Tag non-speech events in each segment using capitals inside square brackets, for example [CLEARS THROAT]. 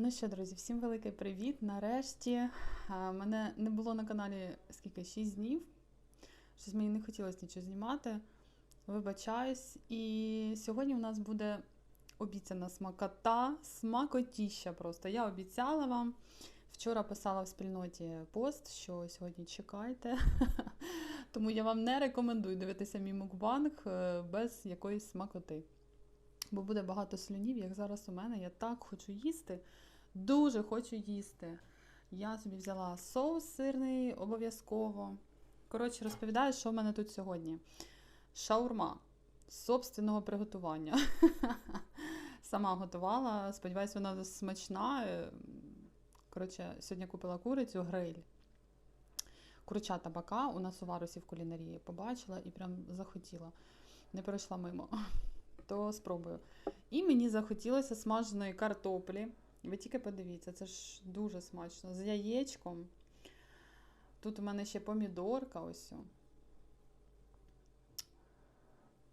Ну що, друзі, всім великий привіт. Нарешті мене не було на каналі скільки 6 днів. Щось мені не хотілося нічого знімати. Вибачаюсь. І сьогодні у нас буде обіцяна смакота, смакотіща просто. Я обіцяла вам. Вчора писала в спільноті пост, що сьогодні чекайте. [LAUGHS] Тому я вам не рекомендую дивитися мій мукбанг е, без якоїсь смакоти. Бо буде багато слюнів, як зараз у мене. Я так хочу їсти. Дуже хочу їсти. Я собі взяла соус сирний обов'язково. Коротше, розповідаю, що в мене тут сьогодні. Шаурма собственного приготування. [LAUGHS] Сама готувала. Сподіваюсь, вона смачна. Коротше, сьогодні купила курицю, гриль. Курча табака у нас у варусі в кулінарії побачила і прям захотіла. Не пройшла мимо. То спробую. І мені захотілося смаженої картоплі. Ви тільки подивіться, це ж дуже смачно. З яєчком. Тут у мене ще помідорка ось.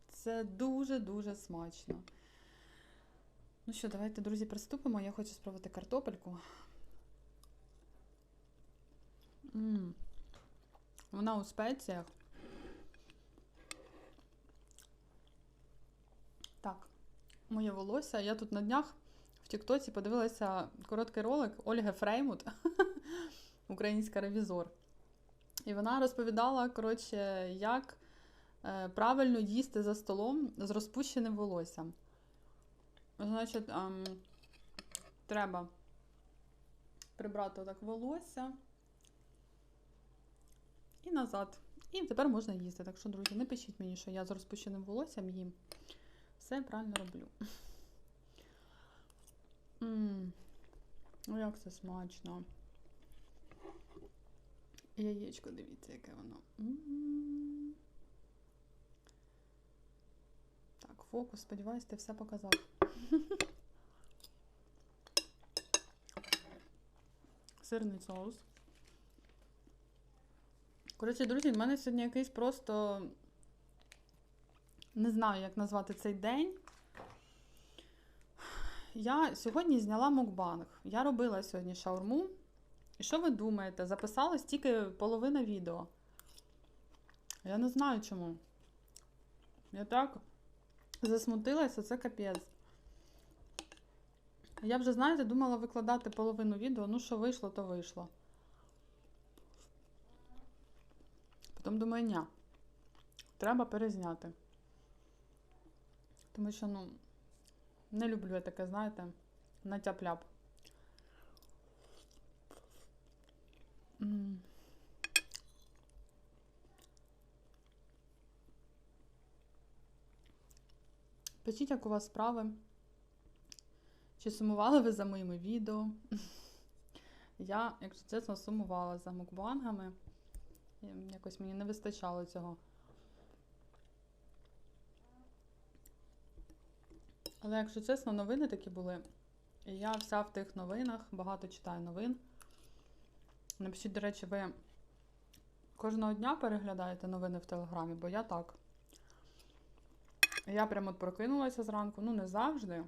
Це дуже-дуже смачно. Ну що, давайте, друзі, приступимо. Я хочу спробувати картопельку. М -м. Вона у спеціях. Так, моє волосся. Я тут на днях в Тіктоці подивилася короткий ролик Ольги Фреймут, [LAUGHS] українська ревізор. І вона розповідала, коротше, як е, правильно їсти за столом з розпущеним волоссям. Значить, ем, треба прибрати отак волосся і назад. І тепер можна їсти. Так що, друзі, не пишіть мені, що я з розпущеним волоссям їм. Все правильно роблю. Ммм, ну як це смачно. Яєчко, дивіться, яке воно. Так, фокус, сподіваюсь, ти все показав. [LAUGHS] Сирний соус. Коротше, друзі, в мене сьогодні якийсь просто не знаю, як назвати цей день. Я сьогодні зняла мукбанг. Я робила сьогодні шаурму. І що ви думаєте? Записалась тільки половина відео. Я не знаю чому. Я так засмутилася, це капець. Я вже, знаєте, думала викладати половину відео. Ну, що вийшло, то вийшло. Потім думаю, ні. Треба перезняти. Тому що, ну, не люблю я таке, знаєте, на. Пишіть, як у вас справи. Чи сумували ви за моїми відео? [LAUGHS] Я, якщо чесно, сумувала за мукбангами. Якось мені не вистачало цього. Але, якщо чесно, новини такі були. Я вся в тих новинах, багато читаю новин. Напишіть, до речі, ви кожного дня переглядаєте новини в Телеграмі, бо я так. Я прямо от прокинулася зранку, ну, не завжди.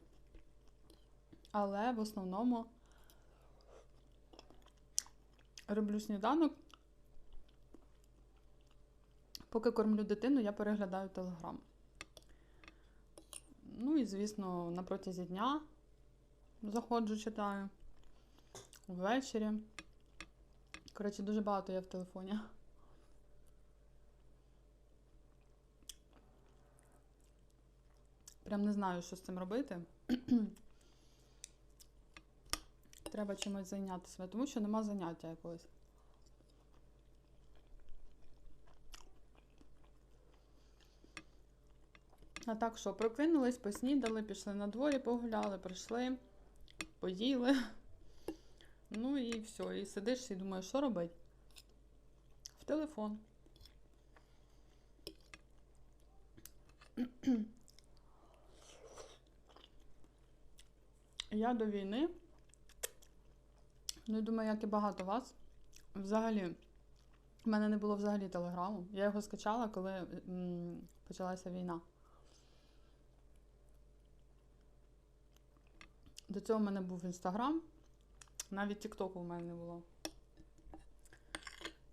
Але в основному роблю сніданок. Поки кормлю дитину, я переглядаю Телеграм. Ну і, звісно, на протязі дня заходжу, читаю. Ввечері. Коротше, дуже багато я в телефоні. Прям не знаю, що з цим робити. Треба чимось зайнятися, тому що нема заняття якогось. А так що, прокинулись, поснідали, пішли на дворі, погуляли, прийшли, поїли. Ну і все. І сидиш і думаєш, що робити? В телефон. Я до війни. Ну, думаю, як і багато вас. Взагалі, в мене не було взагалі телеграму. Я його скачала, коли м, почалася війна. До цього в мене був інстаграм, Навіть Тіктоку в мене не було.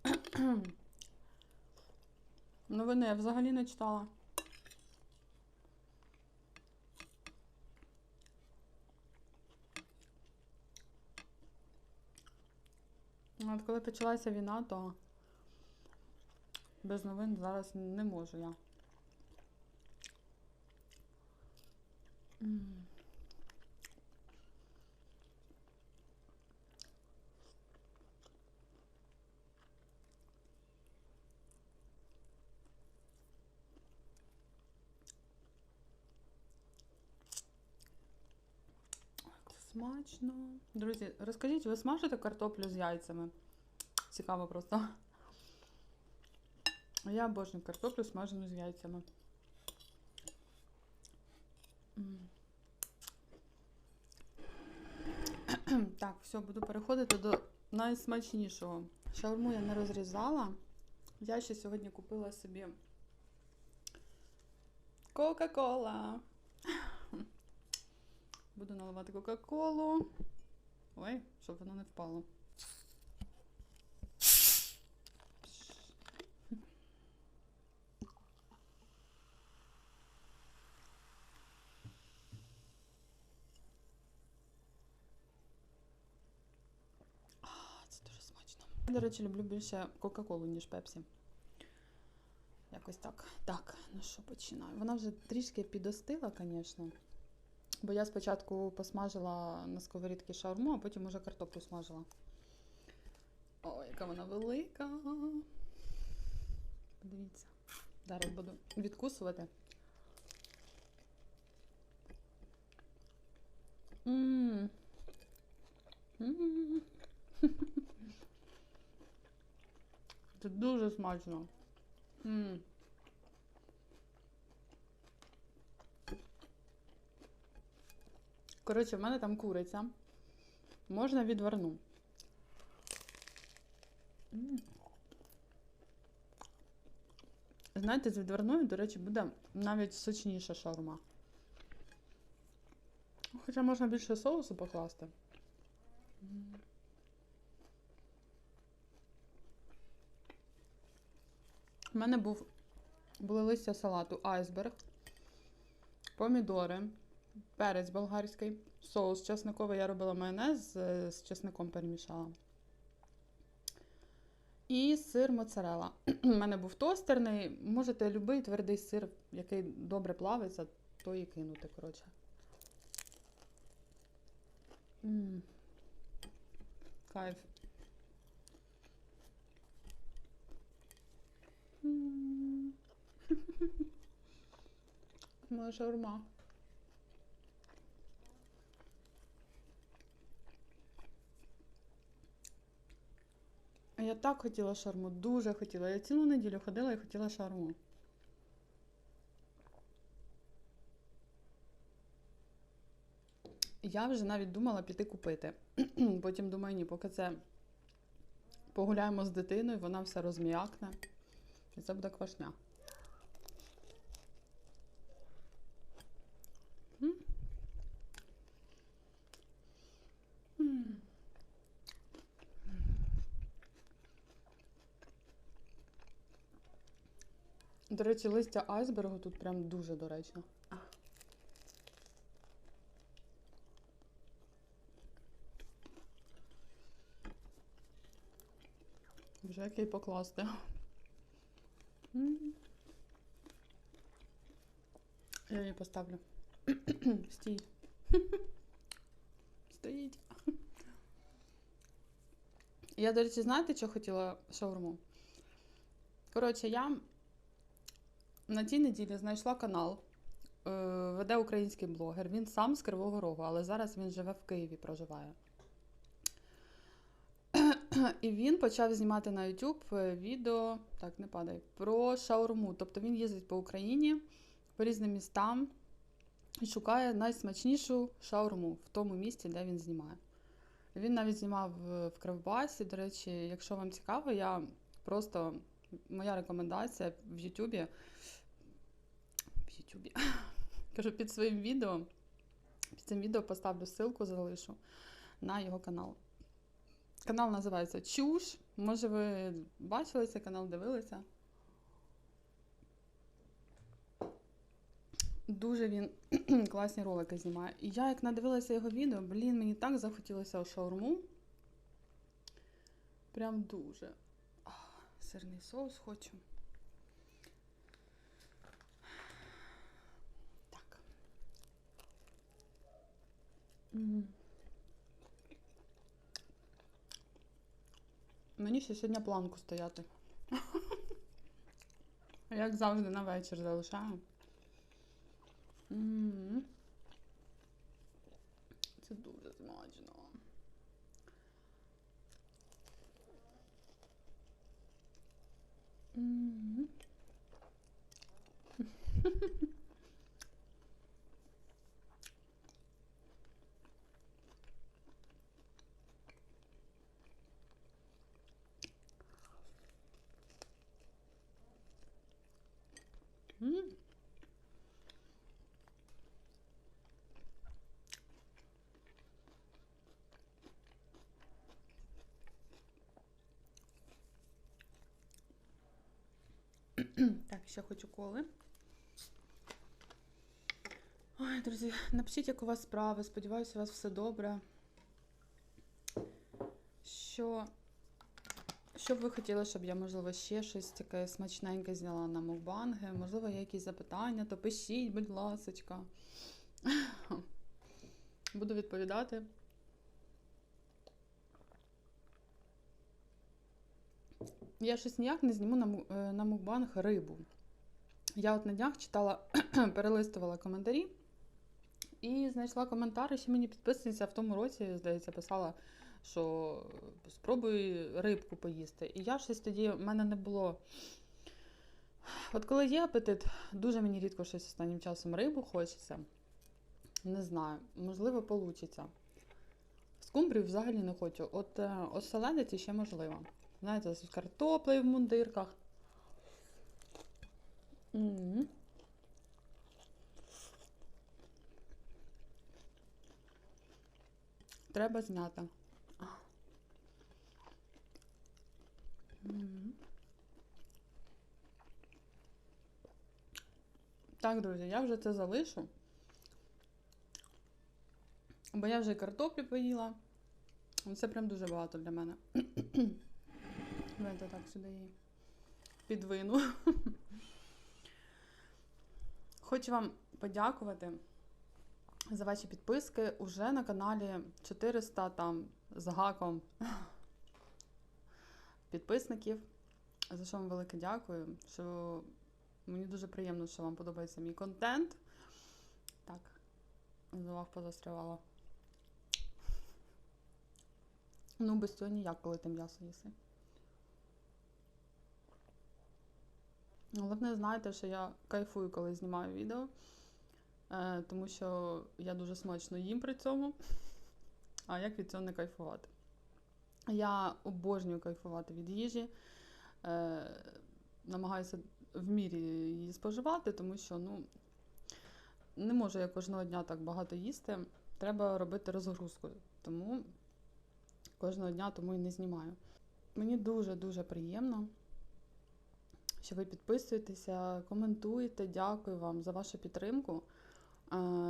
[CLEARS THROAT] Новини я взагалі не читала. От коли почалася війна, то без новин зараз не можу я. Смачно. Друзі, розкажіть, ви смажите картоплю з яйцями? Цікаво просто. Я обожнюю картоплю смажену з яйцями. Так, все, буду переходити до найсмачнішого. Шаурму я не розрізала. Я ще сьогодні купила собі Кока-Кола. Буду наливати Кока-Колу. Ой, щоб воно не впало. Я, до речі, люблю більше Кока-Колу, ніж Пепсі. Якось так. Так, ну що починаю. Вона вже трішки підостила, звісно. Бо я спочатку посмажила на сковорідці шаурму, а потім уже картоплю смажила. Ой, яка вона велика. Подивіться. Зараз буду відкусувати. М. М. [LAUGHS] Це дуже смачно. М. Коротше, в мене там куриця. Можна відверну. Знаєте, з відверною, до речі, буде навіть сочніша шаурма. Хоча можна більше соусу покласти. У мене був, були листя салату айсберг, помідори, перець болгарський, соус чесниковий. Я робила майонез з, чесником перемішала. І сир моцарела. [CLEARS THROAT] У мене був тостерний. Можете любий твердий сир, який добре плавиться, то і кинути, коротше. М. Кайф. М. [LAUGHS] Моя шаурма. Так хотіла шарму, дуже хотіла. Я цілу неділю ходила і хотіла шарму. Я вже навіть думала піти купити. [CLEARS THROAT] Потім думаю, ні, поки це погуляємо з дитиною, вона все розм'якне. І це буде квашня. М? М. До речі, листя айсбергу тут прям дуже доречно. Вже який покласти. Я її поставлю. [CLEARS THROAT] Стій. [CLEARS THROAT] Стоїть. Я, до речі, знаєте, що хотіла шаурму? Коротше, я на цій неділі знайшла канал. е, Веде український блогер. Він сам з Кривого Рогу, але зараз він живе в Києві, проживає. [CLEARS THROAT] І він почав знімати на YouTube е, відео, так, не падай, про шаурму. Тобто він їздить по Україні, по різним містам і шукає найсмачнішу шаурму в тому місці, де він знімає. Він навіть знімав е, в Кривбасі. До речі, якщо вам цікаво, я просто моя рекомендація в Ютубі. В Ютубі. [LAUGHS] Кажу, під своїм відео. Під цим відео поставлю ссылку, залишу на його канал. Канал називається Чуш. Може, ви бачили цей канал, дивилися. Дуже він [CLEARS THROAT] класні ролики знімає. І я як надивилася його відео, блін, мені так захотілося у шаурму. Прям дуже. Сирний соус хочу. Так. Мені ще сьогодні планку стояти. [LAUGHS] Як завжди на вечір залишаю. Це дуже смачно. М. М. [CLEARS THROAT] Так, ще хочу коли. Ой, друзі, напишіть, як у вас справи. Сподіваюся, у вас все добре. Що, що б ви хотіли, щоб я, можливо, ще щось таке смачненьке зняла на мукбанги? Можливо, є якісь запитання, то пишіть, будь ласочка. [CLEARS THROAT] Буду відповідати. Я щось ніяк не зніму на, е, на мукбанг рибу. Я от на днях читала, [CLEARS THROAT] перелистувала коментарі і знайшла коментар, ще мені підписниця в тому році, здається, писала, що спробуй рибку поїсти. І я щось тоді, в мене не було. От коли є апетит, дуже мені рідко щось останнім часом рибу хочеться. Не знаю, можливо, получиться. Скумбрію взагалі не хочу. От е, оселедиці ще можливо. Знаєте, з картоплею в мундирках. М. Треба зняти. Так, друзі, я вже це залишу. Бо я вже і картоплі поїла. Це прям дуже багато для мене. Давайте так сюди її підвину. Хочу вам подякувати за ваші підписки. Уже на каналі 400 там з гаком підписників. За що вам велике дякую. Що мені дуже приємно, що вам подобається мій контент. Так, знову позастрявала. Ну, без цього ніяк, коли ти м'ясо їси. Головне, знаєте, що я кайфую, коли знімаю відео, е, тому що я дуже смачно їм при цьому. А як від цього не кайфувати? Я обожнюю кайфувати від їжі, е, намагаюся в мірі її споживати, тому що ну, не можу я кожного дня так багато їсти. Треба робити розгрузку. Тому кожного дня тому і не знімаю. Мені дуже-дуже приємно, що ви підписуєтеся, коментуєте. Дякую вам за вашу підтримку.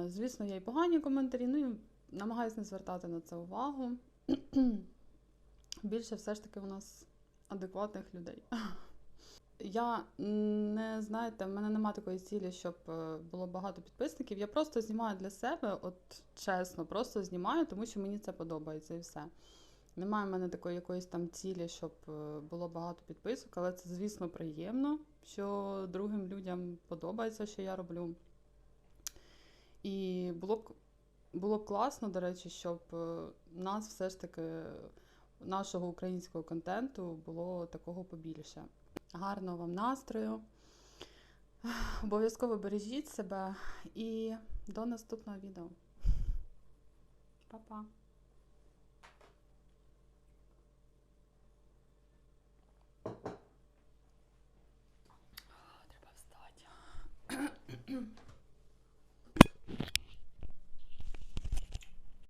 Звісно, є і погані коментарі, ну і намагаюся не звертати на це увагу. [CLEARS THROAT] Більше все ж таки у нас адекватних людей. [LAUGHS] Я не знаєте, в мене немає такої цілі, щоб е, було багато підписників. Я просто знімаю для себе, от чесно, просто знімаю, тому що мені це подобається і все. Немає в мене такої якоїсь там цілі, щоб е, було багато підписок, але це, звісно, приємно, що другим людям подобається, що я роблю. І було б, було б класно, до речі, щоб е, нас все ж таки, нашого українського контенту було такого побільше. Гарного вам настрою. Обов'язково бережіть себе і до наступного відео. Па-па! Треба встати.